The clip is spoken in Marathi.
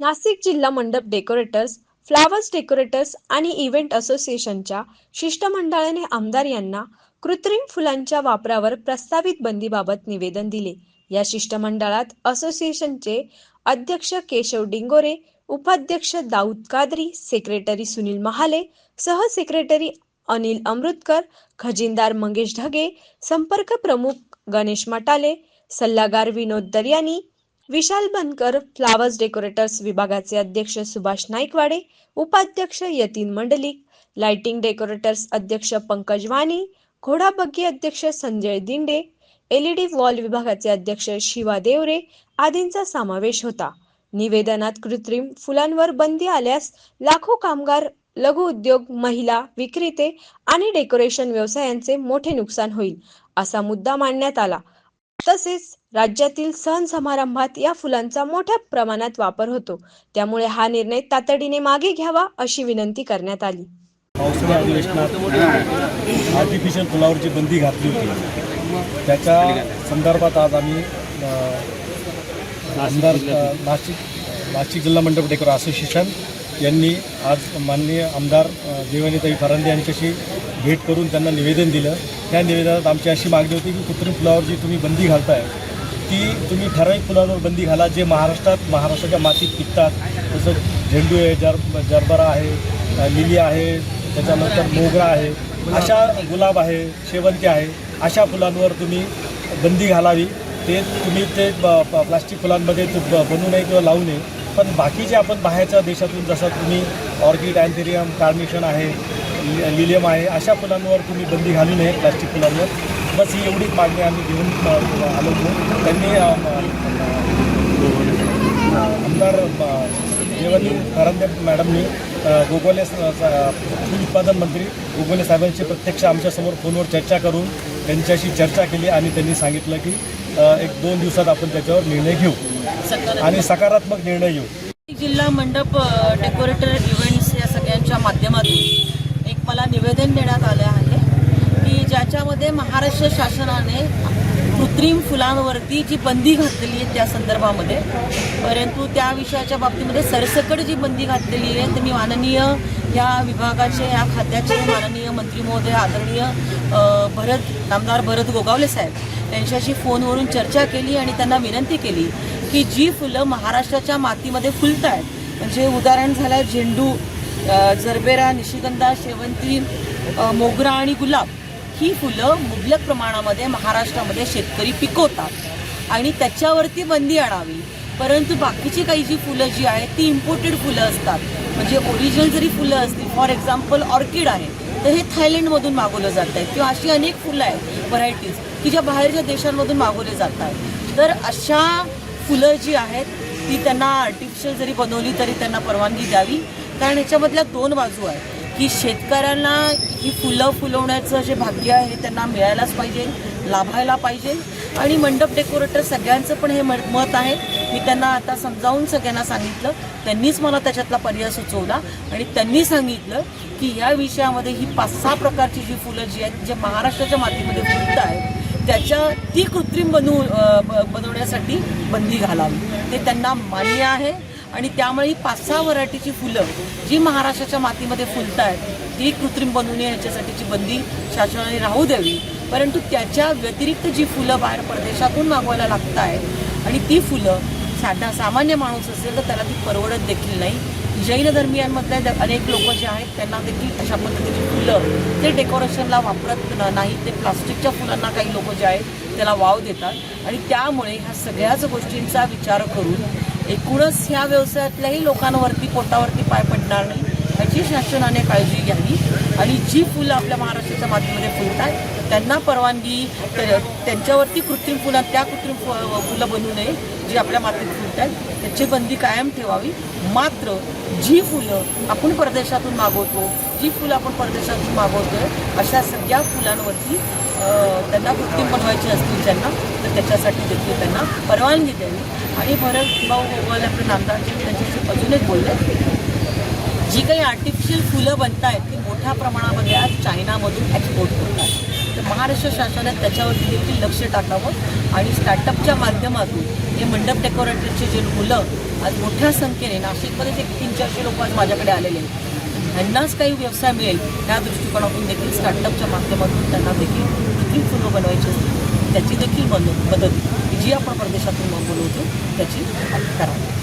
नाशिक जिल्हा मंडप डेकोरेटर्स फ्लावर्स डेकोरेटर्स आणि इव्हेंट असोसिएशनच्या शिष्टमंडळाने आमदार यांना कृत्रिम फुलांच्या वापरावर प्रस्तावित बंदीबाबत निवेदन दिले. या शिष्टमंडळात असोसिएशनचे अध्यक्ष केशव डिंगोरे उपाध्यक्ष दाऊद कादरी सेक्रेटरी सुनील महाले सहसेक्रेटरी अनिल अमृतकर खजिनदार मंगेश ढगे संपर्क प्रमुख गणेश मटाले सल्लागार विनोद दर्यानी विशाल बनकर फ्लावर्स डेकोरेटर्स विभागाचे अध्यक्ष सुभाष नाईकवाडे उपाध्यक्ष यतीन मंडलिक लाइटिंग डेकोरेटर्स अध्यक्ष पंकज वाणी घोडाबग्गी अध्यक्ष संजय दिंडे एलईडी वॉल विभागाचे अध्यक्ष शिवा देवरे आदींचा समावेश होता. निवेदनात कृत्रिम फुलांवर बंदी आल्यास लाखो कामगार लघु उद्योग महिला विक्रेते आणि डेकोरेशन व्यवसायांचे मोठे नुकसान होईल असा मुद्दा मांडण्यात आला. तसेच राज्यातील सण समारंभात या फुलांचा मोठ्या प्रमाणात वापर होतो. त्यामुळे हा निर्णय तातडीने मागे घ्यावा अशी विनंती करण्यात आली. अधिवेशनात आर्टिफिशियल फुलावरची बंदी घातली होती त्याच्या संदर्भात आज आम्ही आमदार नाशिक नाशिक जिल्हा मंडप डेकोर असोसिएशन यांनी आज माननीय आमदार देवनीताई देवानीताई फरांदे यांच्याशी भेट करून त्यांना निवेदन दिलं. त्या निवेदनात आमची अशी मागणी होती की कृत्रिम फुलावर जी तुम्ही बंदी घालताय ती तुम्ही ठराविक फुलांवर बंदी घाला जे महाराष्ट्रात महाराष्ट्राच्या मातीत पिकतात. जसं झेंडू आहे जर जरबरा आहे लिली आहे त्याच्यानंतर मोगरा आहे अशा गुलाब आहे शेवंती आहे अशा फुलांवर तुम्ही बंदी घालावी. ते तुम्ही ते प्लास्टिक फुलांमध्ये ब- बनवू नये किंवा लावू नये. पण बाकीचे आपण बाहेरच्या देशातून जसं तुम्ही ऑर्किड अँथेरियम कार्नेशन आहे लिलियम आहे. अशा फुलांवर तुम्ही बंदी घालू नये प्लास्टिक फुलांवर. बस ही एवढीच मागणी आम्ही घेऊन आलो होतो त्यांनी आमदार देवानी फरांदे मॅडमनी गोगोले दूध उत्पादन मंत्री गोगोले साहेबांशी प्रत्यक्ष आमच्यासमोर फोनवर चर्चा करून त्यांच्याशी चर्चा केली आणि त्यांनी सांगितलं की एक दोन दिवसात आपण त्याच्यावर निर्णय घेऊ. आणि सकारात्मक निर्णय घेऊ. जिल्हा मंडप डेकोरेटर इव्हेंट्स या सगळ्यांच्या माध्यमातून एक मला निवेदन देण्यात आले आहे की ज्याच्यामध्ये महाराष्ट्र शासनाने कृत्रिम फुलांवरती जी बंदी घातलेली आहे त्या संदर्भामध्ये परंतु त्या विषयाच्या बाबतीमध्ये सरसकट जी बंदी घातलेली आहे ते मी माननीय या विभागाचे या खात्याचे माननीय मंत्री महोदय आदरणीय भरत नामदार भरत गोगावले साहेब यांच्याशी फोनवरून चर्चा केली आणि त्यांना विनंती केली की जी फुलं महाराष्ट्राच्या मातीमध्ये फुलत आहेत म्हणजे उदाहरण झालं झेंडू जरबेरा निशिगंधा शेवंती मोगरा आणि गुलाब ही फुलं मुबलक प्रमाणामध्ये महाराष्ट्रामध्ये शेतकरी पिकवतात. आणि त्याच्यावरती बंदी आणावी. परंतु बाकीची काही जी फुलं जी आहेत ती इम्पोर्टेड फुलं असतात. म्हणजे ओरिजिनल जरी फुलं असतील फॉर एक्झाम्पल ऑर्किड आहे तर हे थायलंडमधून मागवलं जात आहे किंवा अशी अनेक फुलं आहेत व्हरायटीज की ज्या बाहेरच्या देशांमधून मागवले जात आहेत तर अशा फुलं जी आहेत ती त्यांना आर्टिफिशियल जरी बनवली तरी त्यांना परवानगी द्यावी. कारण ह्याच्यामधल्या दोन बाजू आहेत की शेतकऱ्यांना ही फुलं फुलवण्याचं जे भाग्य आहे त्यांना मिळायलाच पाहिजे लाभायला पाहिजे. आणि मंडप डेकोरेटर सगळ्यांचं पण हे मत मत आहे. मी त्यांना आता समजावून सगळ्यांना सांगितलं. त्यांनीच मला त्याच्यातला पर्याय सुचवला. आणि त्यांनी सांगितलं की या विषयामध्ये ही पाच सहा प्रकारची जी फुलं जी आहेत जे महाराष्ट्राच्या मातीमध्ये फुलत आहेत त्याच्या ती कृत्रिम बनवू ब- बनवण्यासाठी बंदी घालावी. ते त्यांना मान्य आहे. आणि त्यामुळे ही पाच सहा व्हरायटीची फुलं जी महाराष्ट्राच्या मातीमध्ये फुलत आहेत ती कृत्रिम बनवणे याच्यासाठीची बंदी शासनाने राहू द्यावी. परंतु त्याच्या व्यतिरिक्त जी फुलं बाहेर परदेशातून मागवायला लागत आहेत आणि ती फुलं साधा सामान्य माणूस असेल तर त्याला ती परवडत देखील नाही. जैन धर्मियांमधल्या अनेक लोक जे आहेत त्यांना देखील अशा पद्धतीची फुलं ते डेकोरेशनला वापरत नाही. ते प्लास्टिकच्या फुलांना काही लोक जे आहेत त्याला वाव देतात. आणि त्यामुळे ह्या सगळ्याच गोष्टींचा विचार करून एकूणच ह्या व्यवसायातल्याही लोकांवरती पोटावरती पाय पडणार नाही. याची शासनाने काळजी घ्यावी आणि जी फुलं आपल्या महाराष्ट्राच्या मातीमध्ये फुलतात त्यांना परवानगी तर त्यांच्यावरती कृत्रिम फुलं त्या कृत्रिम फुलं बनवू नये जी आपल्या मातीत फुलतात त्याची बंदी कायम ठेवावी. मात्र जी फुलं आपण परदेशातून मागवतो जी फुलं आपण परदेशातून मागवतो अशा सगळ्या फुलांवरती त्यांना कृत्रिम बनवायची असतील त्यांना तर त्याच्यासाठी देखील त्यांना परवानगी द्यावी. आणि भरत भाऊ गोगोल आपले नामदारजी त्यांच्याशी अजून एक बोलले. जी काही आर्टिफिशियल फुलं बनत आहेत ती मोठ्या प्रमाणामध्ये आज चायनामधून एक्सपोर्ट होत आहेत. तर महाराष्ट्र शासनाने त्याच्यावरती देखील लक्ष टाकावं आणि स्टार्टअपच्या माध्यमातून हे मंडप डेकोरेटरची जे मुलं आज मोठ्या संख्येने नाशिकमध्येच एक तीन चारशे लोक आज माझ्याकडे आलेले आहेत. ह्यांनाच काही व्यवसाय मिळेल त्या दृष्टिकोनातून देखील स्टार्टअपच्या माध्यमातून त्यांना देखील कृत्रिम फुलं बनवायची असतील त्याची देखील मदत मदत जी आपण परदेशातून मागवलो होतो त्याची करावी